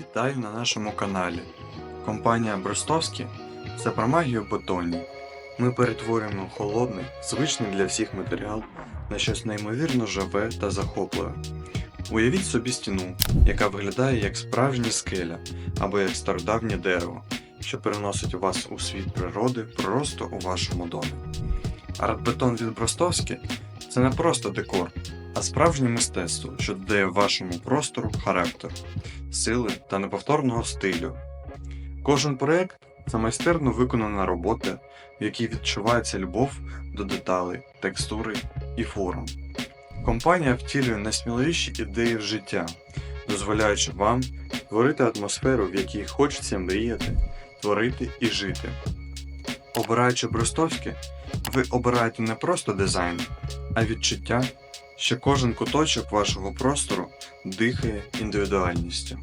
Вітаю на нашому каналі. Компанія Бростовські це про магію бетоні. Ми перетворюємо холодний, звичний для всіх матеріал на щось неймовірно живе та захопливе. Уявіть собі стіну, яка виглядає як справжня скеля або як стародавнє дерево, що переносить вас у світ природи просто у вашому домі. Артбетон від Бростовські це не просто декор, а справжнє мистецтво, що додає вашому простору характер, сили та неповторного стилю. Кожен проект це майстерно виконана робота, в якій відчувається любов до деталей, текстури і форм. Компанія втілює найсміливіші ідеї в життя, дозволяючи вам творити атмосферу, в якій хочеться мріяти, творити і жити. Обираючи Бростовське, ви обираєте не просто дизайн, а відчуття, що кожен куточок вашого простору дихає індивідуальністю.